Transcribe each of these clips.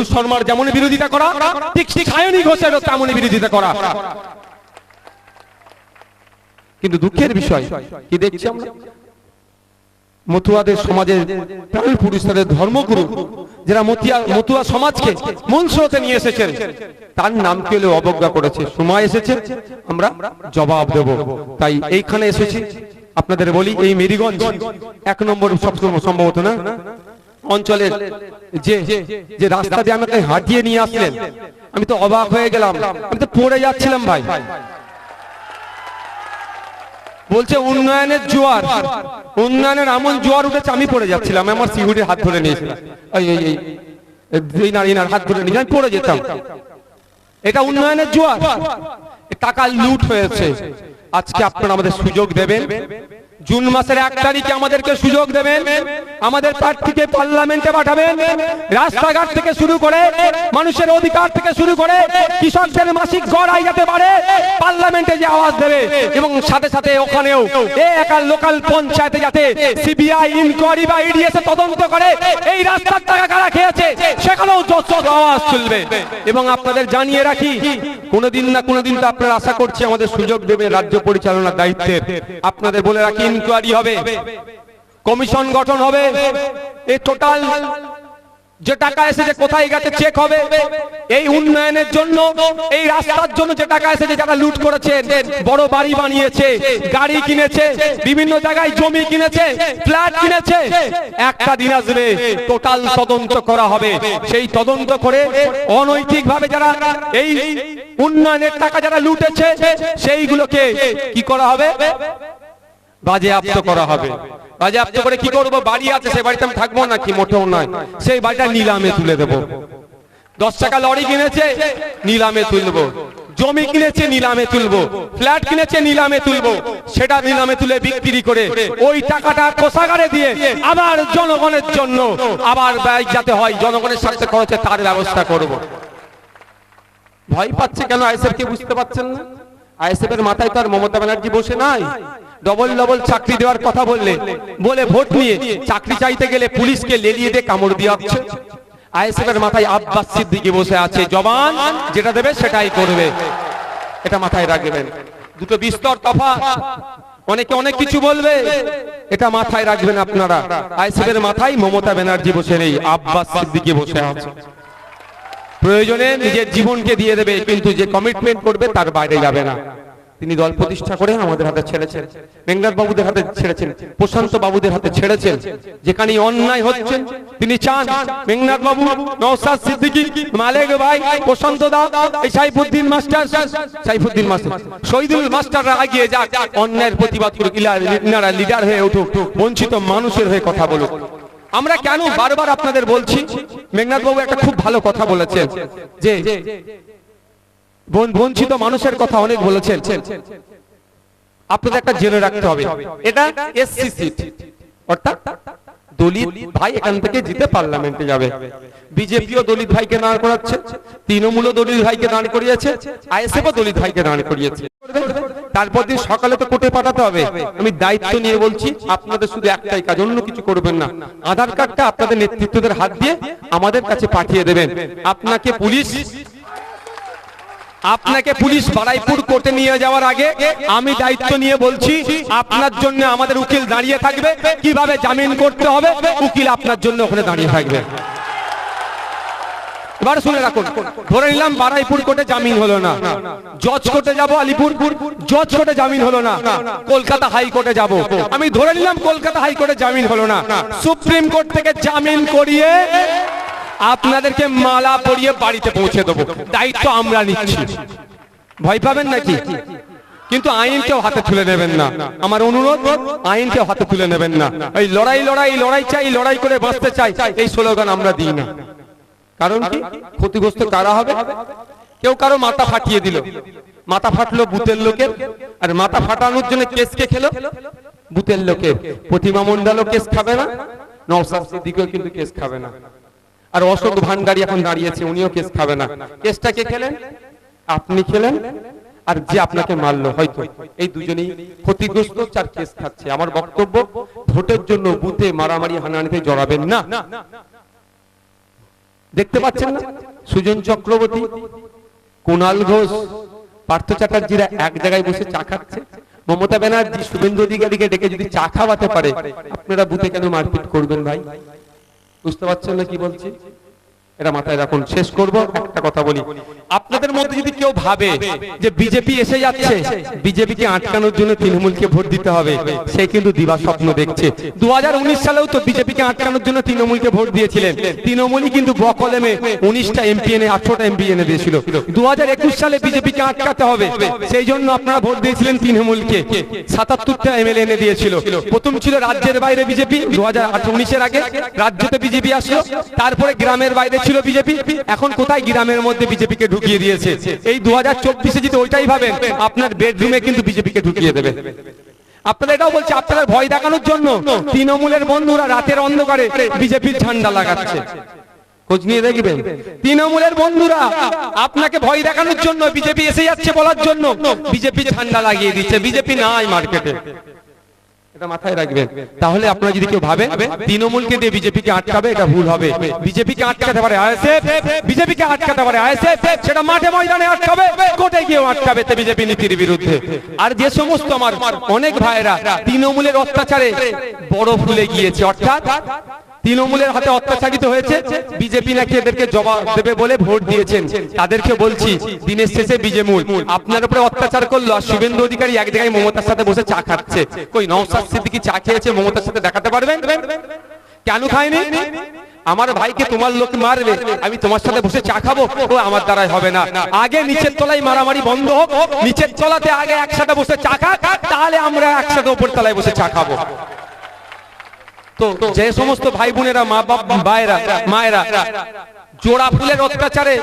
নুপুর শর্মার যেমন বিরোধিতা করা, ঠিক ঠিক সায়নী ঘোষেরও তেমনই বিরোধিতা করা। কিন্তু দুঃখের বিষয়, কি দেখছি আমরা? মতুয়াদের সমাজের প্রাণ ধর্মগুরু, যারা মতিয়া, মতুয়া সমাজকে স্রোতে নিয়ে এসেছেন, তার নাম কেউ অবজ্ঞা করেছে। সময় এসেছে, আমরা জবাব দেব। তাই এইখানে এসেছি। আপনাদের বলি, এই মেরিগঞ্জ এক নম্বর সব সম্ভবত না? অঞ্চলের যে যে রাস্তা দিয়ে আমাকে হাঁটিয়ে নিয়ে আসলেন। আমি তো অবাক হয়ে গেলাম। আমি তো পড়ে যাচ্ছিলাম ভাই। বলছে, উন্নয়নের জোয়ার, উন্নয়নের এমন জোয়ার উঠেছে। আমি পড়ে যাচ্ছিলাম। আমার সিহুডির হাত ধরে নিয়েছিলাম। হাত ধরে নিয়ে আমি পড়ে যেতাম। এটা উন্নয়নের জোয়ার। টাকা লুট হয়েছে। আজকে আপনারা আমাদের সুযোগ দেবেন। জুন মাসের এক তারিখে আমাদেরকে সুযোগ দেবেন। আমাদের প্রার্থীকে পার্লামেন্টে পাঠাবেন। রাস্তাঘাট থেকে শুরু করে, মানুষের অধিকার থেকে শুরু করে, কৃষকদের মাসিক গড় আয় যেতে পারে, পার্লামেন্টে যে আওয়াজ দেবে। এবং সাথে সাথে ওখানেও এ একার লোকাল পঞ্চায়েতে যাতে সিবিআই, ইনকোয়ারি বা ইডিএস তদন্ত করে, এই রাস্তার টাকা কারা খেয়েছে, সেখানেও যত আওয়াজ চলবে। এবং আপনাদের জানিয়ে রাখি, কোনোদিন না কোনোদিন তো আপনারা আশা করছি আমাদের সুযোগ দেবে রাজ্য পরিচালনার দায়িত্বের। আপনাদের বলে রাখি ইনকোয়ারি হবে। কমিশন গঠন হবে। এই টোটাল যে টাকা এসেছে কোথায় গেছে চেক হবে। এই উন্নয়নের জন্য, এই রাস্তার জন্য যে টাকা এসেছে যারা লুট করেছে, বড় বাড়ি বানিয়েছে, গাড়ি কিনেছে, বিভিন্ন জায়গায় জমি কিনেছে, ফ্ল্যাট কিনেছে, একটা দিন আসবে টোটাল তদন্ত করা হবে। সেই তদন্ত করে অনৈতিক ভাবে যারা এই উন্নয়নের টাকা যারা লুটেছে, সেইগুলোকে কি করা হবে? বাজেয়াপ্ত করা হবে। বাজেয়াপ্ত করে কি করব? বাড়ি আছে সেই বাড়িতে আমি থাকব না কি মোটেও নয়। সেই বাড়িটা নিলামে তুলে দেব। দশ টাকা লরি কিনেছে নিলামে তুলবো। জমি কিনেছে নিলামে তুলবো। ফ্ল্যাট কিনেছে নিলামে তুলবো। সেটা নিলামে তুলে বিক্রি করে ওই টাকাটা কোষাগারে দিয়ে আবার জনগণের জন্য আবার ব্যয় যাতে হয় জনগণের স্বার্থে খরচে তার ব্যবস্থা করব। ভয় পাচ্ছে কেন আইএসএফ কে বুঝতে পারছেন না? আইএসএফ এর মাথায় তো আর মমতা ব্যানার্জি বসে নাই। ডবল ডবল চাকরি দেওয়ার কথা বললে, বলে ভোট নিয়ে চাকরি চাইতে গেলে পুলিশকে লেলিয়ে দিয়ে কামড় দিয়ে আসছে আইএসএফ এর মাথায় আব্বাস সিদ্দিকি বসে আছে, জবান যেটা দেবে সেটাই করবে। এটা মাথায় রাখবেন। দুটো বিস্তর তফাৎ, অনেকে অনেক কিছু বলবে, এটা মাথায় রাখবেন আপনারা। আইএসএফ এর মাথায় মমতা ব্যানার্জি বসে নেই, আব্বাস সিদ্দিকি বসে আছে। প্রয়োজনে নিজের জীবনকে দিয়ে দেবে, কিন্তু যে কমিটমেন্ট করবে তার বাইরে যাবে না। তিনি দল প্রতিষ্ঠা করে আমাদের হাতে ছেড়েছেন। মেঘনাথ বাবুদের হাতে ছেড়েছেন, প্রশান্ত বাবুদের হাতে ছেড়েছেন। যেখানে অন্যায় হচ্ছে, তিনি চান মেঘনাথ বাবু নওসাদ সিদ্দিকী, মালেক ভাই, প্রশান্ত দা, এই সাইফুদ্দিন মাস্টার সাইফুদ্দিন মাস্টার, শহীদুল মাস্টাররা এগিয়ে যাক, অন্যায়ের প্রতিবাদ করুক ইনারা লিডার হয়ে উঠুক, বঞ্চিত মানুষের হয়ে কথা বলুক। আমরা কেন বারবার আপনাদের বলছি, মেঘনাথ বাবু একটা খুব ভালো কথা বলেছেন, যে বঞ্চিত মানুষের কথা অনেক বলেছেন। আপনাদের একটা জেনে রাখতে হবে। এটা এসসি সিট। অর্থাৎ দলিত ভাই এখান থেকে জিতে পার্লামেন্টে যাবে। বিজেপিও দলিত ভাইকে দাঁড় করাচ্ছে, তৃণমূলও দলিত ভাইকে দাঁড় করিয়েছে, আইএসএফও দলিত ভাইকে দাঁড় করিয়েছে। তারপর দিন সকালে তো কোর্টে পাঠাতে হবে। আমি দায়িত্ব নিয়ে বলছি, আপনাদের শুধু একটাই কাজ, অন্য কিছু করবেন না। আধার কার্ডটা আপনাদের নেতৃত্বদের হাত দিয়ে আমাদের কাছে পাঠিয়ে দেবেন। আপনাকে পুলিশ আপনাকে পুলিশ বারাইপুর কোর্টে নিয়ে যাওয়ার আগে আমি দায়িত্ব নিয়ে বলছি, আপনার জন্য আমাদের উকিল দাঁড়িয়ে থাকবে। কীভাবে জামিন করতে হবে? উকিল আপনার জন্য ওখানে দাঁড়িয়ে থাকবে। এবার শুনে রাখুন, ধরে নিলাম বারাইপুর কোর্টে জামিন হলো না। যাব জজ জামিন হলো না। কলকাতা আমি ধরে নিলাম কলকাতা হাইকোর্টে জামিন হলো না। সুপ্রিম কোর্ট থেকে জামিন করিয়ে আপনাদেরকে মালা পরিয়ে বাড়িতে পৌঁছে দেবো। দায়িত্ব আমরা নিচ্ছি। ভয় পাবেন নাকি? কিন্তু আইনকেও হাতে তুলে নেবেন না। আমার অনুরোধ, আইনকেও হাতে তুলে নেবেন না। এই লড়াই লড়াই লড়াই চাই, লড়াই করে বাঁচতে চাই, এই স্লোগান আমরা দিই না। কারণ কি? ক্ষতিগ্রস্ত কারা হবে? কেউ কারও মাথা ফাটিয়ে দিল। মাথা ফাটলো বুতের লোকের। আর মাথা ফাটানোর জন্য কেস কে খেলো? বুতের লোকের। প্রতিমা মন্ডলও কেস খাবে না। নওসাদ সিদ্দিকও কিন্তু কেস খাবে না। আর অশোক ভান্ডারী এখন দাঁড়িয়েছে, উনিও কেস খাবে না। কেসটা কে খেলেন? আপনি খেলেন? আর যে আপনাকে মারলো, হয়তো। এই দুজনেই ক্ষতিগ্রস্ত, চার কেস খাচ্ছে। আমার বক্তব্য, ভোটের জন্য বুথে মারামারি, হানাহানিতে জড়াবেন না। দেখতে পাচ্ছেন না? সুজন চক্রবর্তী, কুণাল ঘোষ, পার্থ চ্যাটার্জিরা এক জায়গায় বসে চা খাচ্ছে। মমতা ব্যানার্জি, শুভেন্দু অধিকারীকে ডেকে যদি চা খাওয়াতে পারে, আপনারা বুথে কেন মারপিট করবেন ভাই? বুঝতে পারছেন না কি বলছি? এটা মাথায় রাখুন। শেষ করব, একটা কথা বলি। আপনাদের মধ্যে যদি কেউ ভাবে যে বিজেপি এসে যাচ্ছে, বিজেপিকে আটকানোর জন্য তৃণমূলকে ভোট দিতে হবে, সে কিন্তু দিবা স্বপ্ন দেখছে। দু সালেও তো বিজেপিকে আটকানোর জন্য তৃণমূলকে ভোট দিয়েছিলেন। তৃণমূলই কিন্তু বকলেমে উনিশটা এমপি এনে আঠারোটা এমপি এনে দিয়েছিল। দুহাজার একুশ সালে বিজেপিকে আটকাতে হবে, সেই জন্য আপনারা ভোট দিয়েছিলেন তৃণমূলকে। সাতাত্তরটা এমএলএ এনে দিয়েছিল। প্রথম ছিল রাজ্যের বাইরে বিজেপি দু হাজার আগে রাজ্যতে বিজেপি আসলো, তারপরে গ্রামের বাইরে ছিল বিজেপি, এখন কোথায় গ্রামের মধ্যে বিজেপিকে ঢুকিয়ে দিয়েছে? এই দু হাজার চব্বিশে যদি ওইটাই ভাবেন, আপনার বেডরুমে কিন্তু বিজেপিকে ঢুকিয়ে দেবে। আপনারা এটাও বলছে, আপনারা ভয় দেখানোর জন্য তৃণমূলের বন্ধুরা রাতের অন্ধকারে বিজেপির ঝান্ডা লাগাচ্ছে। খোঁজ নিয়ে দেখবেন। তৃণমূলের বন্ধুরা আপনাকে ভয় দেখানোর জন্য বিজেপি এসে যাচ্ছে বলার জন্য বিজেপি ঝান্ডা লাগিয়ে দিচ্ছে। বিজেপি নাই মার্কেটে। তাহলে আপনারা যদি কেউ ভাবে তৃণমূলকে দিয়ে আটকাবে, এটা ভুল হবে। আটকাতে পারে আটকাতে পারে সেটা মাঠে ময়দানে আটকাবে, কোর্টে গিয়ে আটকাবে বিজেপি নীতির বিরুদ্ধে। আর যে সমস্ত আমার অনেক ভাইরা তৃণমূলের অত্যাচারে বড় ফুলে গিয়েছে, অর্থাৎ তৃণমূলের হাতে অত্যাচারিত হয়েছে। বিজেপি নাকি এদেরকে জবাব দেবে বলে ভোট দিয়েছেন। তাদেরকে বলছি, দিনের শেষে বিজেমূল। আপনার উপরে অত্যাচার করল আর শুভেন্দু অধিকারী এক জায়গায় মমতার সাথে বসে চা খাচ্ছে। কই নওসাদ সিদ্দিকি চা খেয়েছে, মমতার সাথে দেখাতে পারবেন? কেন খায়নি? আমার ভাইকে তোমার লোক মারবে, আমি তোমার সাথে বসে চা খাব, ও আমার দ্বারাই হবে না। আগে নিচের তলায় মারামারি বন্ধ হোক, নিচের তলাতে আগে একসাথে বসে চা খা তাহলে আমরা একসাথে উপর তলায় বসে চা খাব। তো যে সমস্ত ভাই বোনেরা মা বাপ ভাইরা মায়েরা জোড়া ফুলের অত্যাচারে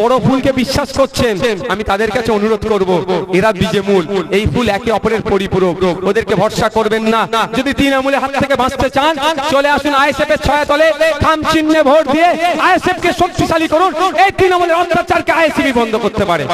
বড় ফুলকে বিশ্বাস করছেন, আমি তাদের কাছে অনুরোধ করব, এরা বীজে মূল, এই ফুল একে অপরের পরিপূরক, ওদেরকে ভরসা করবেন না। যদি তৃণমূলের হাত থেকে বাঁচতে চান, চলে আসুন আইএসএফ এর ছায়াতলে খাম চিহ্নে ভোট দিয়ে আইএসএফ কে শক্তিশালী করুন, এই তৃণমূলের অত্যাচারকে আইএসএফ বন্ধ করতে পারে।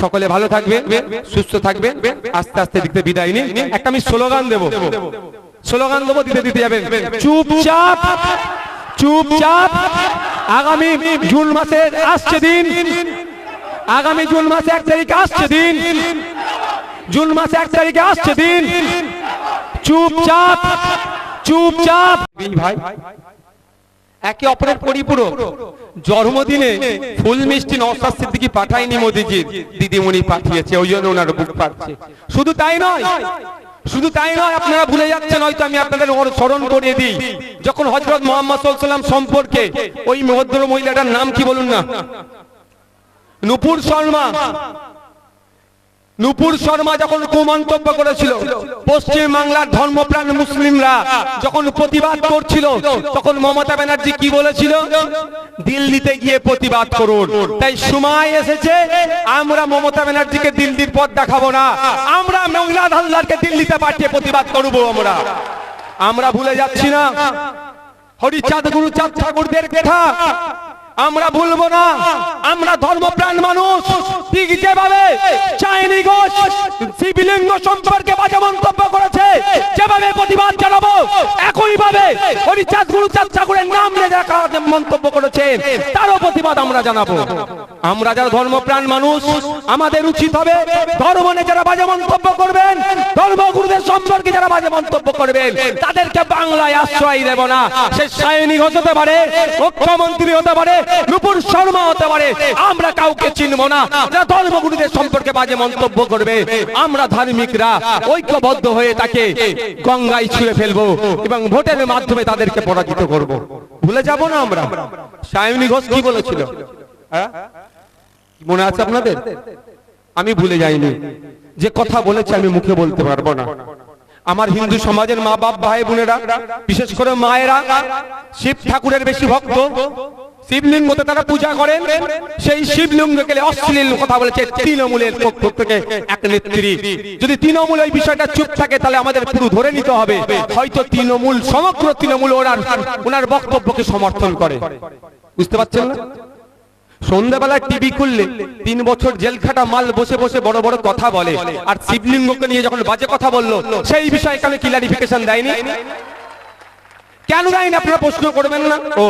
সকলে ভালো থাকবেন, সুস্থ থাকবেন, আস্তে আস্তে দিকতে বিদায় নিন। একটা আমি স্লোগান দেবো। স্লোগান দেবো দিতে দিতে যাবেন। চুপচাপ চুপচাপ আগামী জুন মাসের আসছে দিন। আগামী জুন মাসে এক তারিখে আসছে দিন। জুন মাসে এক তারিখে আসছে দিন। চুপচাপ চুপচাপ। ভাই একে অপরের পরিপূরক। জন্মদিনে ফুল মিষ্টি নওসাদ সিদ্দিকি পাঠায়নি মোদিজি। দিদিমণি পাঠিয়েছে ওই জন্য ওনার বুক পাচ্ছে শুধু তাই নয় শুধু তাই নয়, আপনারা ভুলে যাচ্ছেন, হয়তো আমি আপনাদের ওর স্মরণ করিয়ে দিই। যখন হজরত মোহাম্মদ সাল্লাম সম্পর্কে ওই ভদ্র মহিলাটার নাম কি বলুন না? নুপুর শর্মা। নুপুর শর্মা যখন কুমন্তব্য করেছিল পশ্চিম বাংলার ধর্মপ্রাণ মুসলিমরা যখন প্রতিবাদ করছিল, তখন মমতা ব্যানার্জি কি বলেছিল? দিল্লিতে গিয়ে প্রতিবাদ করুন। তাই সময় এসেছে, আমরা মমতা ব্যানার্জিকে দিল্লির পথ দেখাবো না। আমরা মহিলা হালদারকে দিল্লিতে পাঠিয়ে প্রতিবাদ করব আমরা। আমরা ভুলে যাচ্ছি না। হরিচাঁদ, গুরুচাঁদ ঠাকুরদের কথা। আমরা ভুলবো না। আমরা ধর্মপ্রাণ মানুষ। ঠিক যেভাবে চাইনি ঘোষ, শিবলিঙ্গ সম্পর্কে বাজে মন্তব্য করেছে, যেভাবে প্রতিবাদ জানাব একই ভাবে হরিচাঁদ গুরুচাঁদ ঠাকুরের নাম নিয়ে যারা মন্তব্য করেছে, তারও প্রতিবাদ আমরা জানাব। আমরা যারা ধর্মপ্রাণ মানুষ, আমাদের উচিত হবে ধর্ম নিয়ে যারা বাজে মন্তব্য করবেন ধর্মগুরুদের সম্পর্কে যারা বাজে মন্তব্য করবেন, তাদেরকে বাংলায় আশ্রয় দেব না। সে সৈনিক হতে পারে, মুখ্যমন্ত্রী হতে পারে, নুপুর শর্মা হতে পারে, আমরা কাউকে চিনব না। যারা ধর্মগুরুদের সম্পর্কে বাজে মন্তব্য করবে, আমরা ধার্মিকরা, ঐক্যবদ্ধ হয়ে তাকে গঙ্গায় ছুঁড়ে ফেলব এবং ভোটের মাধ্যমে তাদেরকে পরাজিত করব। ভুলে যাব না আমরা? সায়নী ঘোষ কি বলেছিল? মনে আছে আপনাদের? আমি ভুলে যাইনি। যে কথা বলেছে আমি মুখে বলতে পারব না। আমার হিন্দু সমাজের মা বাপ, ভাই, বোনেরা, বিশেষ করে মায়েরা, শিব ঠাকুরের বেশি ভক্ত শিবলিঙ্গতে তারা পূজা করেন, সেই শিবলিঙ্গ গেলে অশ্লীল কথা বলেছে তৃণমূলের পক্ষ থেকে এক নেত্রী। যদি তৃণমূল এই বিষয়টা চুপ থাকে, তাহলে আমাদের পুরো ধরে নিতে হবে। হয়তো তৃণমূল, সমগ্র তৃণমূল ওনার ওনার বক্তব্যকে সমর্থন করে। বুঝতে পারছেন না? সন্ধ্যাবেলায় টিভি খুললে তিন বছর জেল খাটা মাল বসে বসে বড় বড় কথা বলে। আর শিবলিঙ্গকে নিয়ে যখন বাজে কথা বলল, সেই বিষয়ে কেন ক্লারিফিকেশন দেয়নি? কেন দেয়নি? আপনারা প্রশ্ন করবেন না। ও,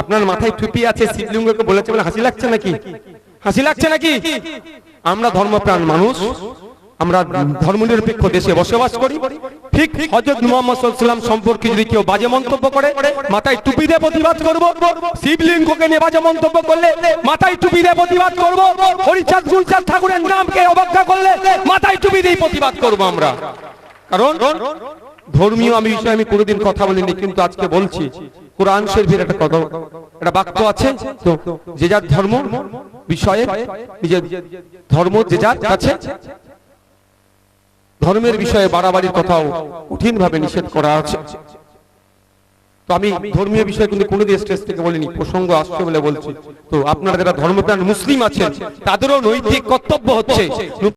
আপনার মাথায় টুপি আছে, শিবলিঙ্গকে বলেছে বলে হাসি লাগছে নাকি? হাসি লাগছে নাকি? আমরা ধর্মপ্রাণ মানুষ। আমরা ধর্মনিরপেক্ষ দেশে বসবাস করি। ঠিক হজরত মুহাম্মদ সাল্লাম সম্পর্কে যদি কেউ বাজে মন্তব্য করে, মাথায় টুপি দিয়ে প্রতিবাদ করব। শিবলিঙ্গকে নিয়ে বাজে মন্তব্য করলে মাথায় টুপি দিয়ে প্রতিবাদ করব। হরিচাঁদ, গুলচাঁদ ঠাকুরের নামকে অবজ্ঞা করলে মাথায় টুপি দিয়ে প্রতিবাদ করব আমরা। কারণ ধর্মীয় আমি বিষয়ে আমি কোনোদিন কথা বলিনি, কিন্তু আজকে বলছি, কোরআন শরীফের একটা কথা, একটা বাক্য আছে। তো যে যার ধর্ম বিষয়ে, নিজের ধর্ম যে যার কাছে ধর্মের বিষয়ে বাড়াবাড়ির কথাও কঠিন ভাবে নিষেধ করা আছে। তো আমি ধর্মীয় বিষয়ে কিন্তু কোনোদিন স্টেজ থেকে বলিনি, প্রসঙ্গ আসছে বলে বলছি। তো আপনারা যারা ধর্মপ্রাণ মুসলিম আছেন, তাদেরও নৈতিক কর্তব্য হচ্ছে।